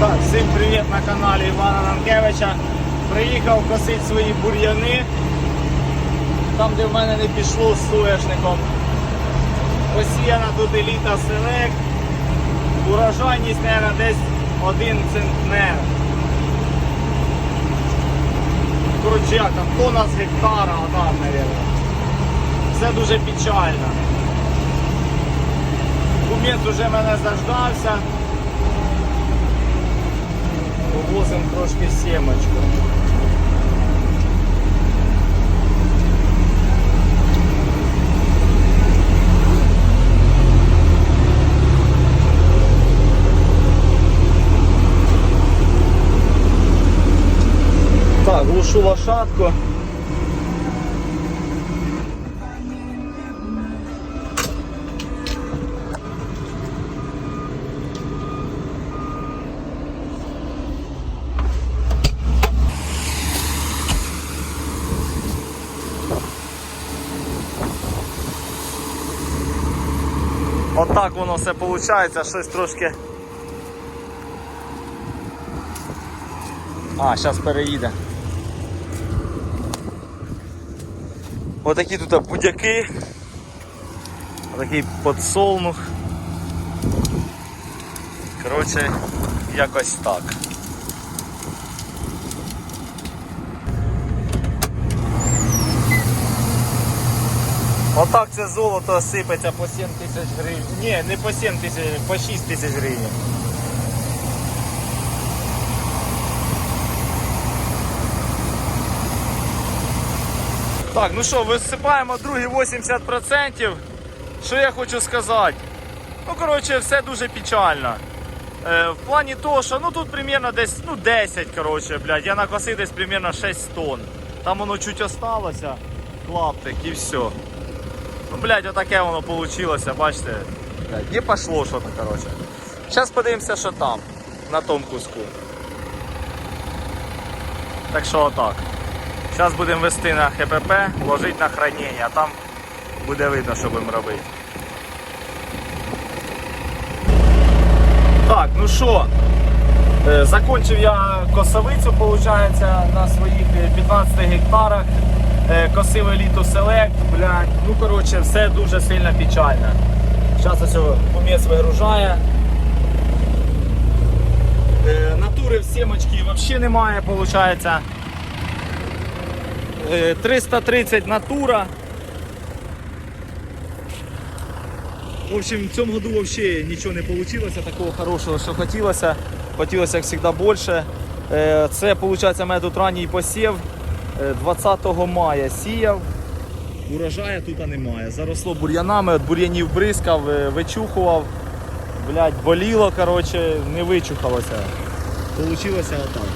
Так, всім привіт на каналі Івана Нанкевича. Приїхав косити свої бур'яни. Там, де в мене не пішло з соняшником. Посіяна тут еліта селект. Урожайність, мабуть, десь один центнер. Коротше, як там тонна з гектара, а там, мабуть. Все дуже печально. Кумець уже мене заждався. Повозимо трошки сімочку. Так, глушу лошадку. Отак воно все виходить, щось трошки. А, зараз переїде. Отакі тут будяки. Отакий подсолнух. Коротше, якось так. Отак це золото сипеться по 7 тисяч гривень. Ні, не по 7 тисяч, по 6 тисяч гривень. Так, ну що, висипаємо другі 80%. Що я хочу сказати? Ну, коротше, все дуже печально. Е, в плані того, що ну тут примерно десь ну, 10, коротше, блядь, я накосив десь примерно 6 тонн. Там воно чуть осталося, клаптик і все. Ну, блядь, отаке воно получилося, бачите. Блядь, не пошло що-то, коротше. Зараз подивимося, що там, на тому куску. Так що отак. Зараз будемо вести на ХПП, ложити на хранення, а там буде видно, що будемо робити. Так, ну що, е, закончив я косовицю, виходить, на своїх е, 15 гектарах. Е, Косив еліту селект, блядь. Ну коротше, все дуже сильно печально. Зараз ось поміс вигружає. Е, Натури в сімочки взагалі немає, виходить. Е, 330 натура. В общем, в цьому году вообще нічого не вийшло такого хорошого, що хотілося. Хотілося як завжди більше. Це виходить, тут ранній посів. Е, 20 мая сіяв. Урожаю тут немає. Заросло бур'янами, от бур'янів бризкав, е, вичухував. Блять, боліло, коротше, не вичухалося. Получилося отак.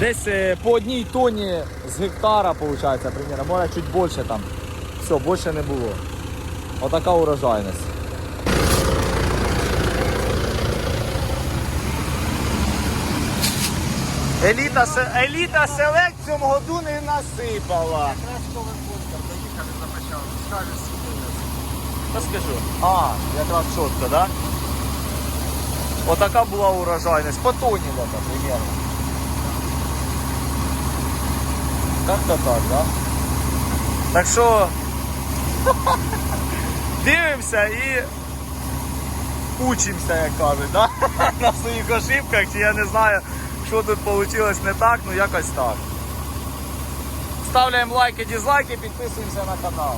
Десь е, по одній тоні з гектара, виходить, примерно, може чуть більше там. Все, більше не було. Отака урожайність. Еліта, еліта селект в цьому году не насипала. Що скажу? А, якраз чітко, да? Отака була урожайність. По тоні примерно. Как-то так, да? Так що дивимося і учимося, як кажуть, да? на своїх ошибках, чи я не знаю, що тут вийшло не так, ну якось так. Ставляємо лайки, дизлайки, підписуємося на канал.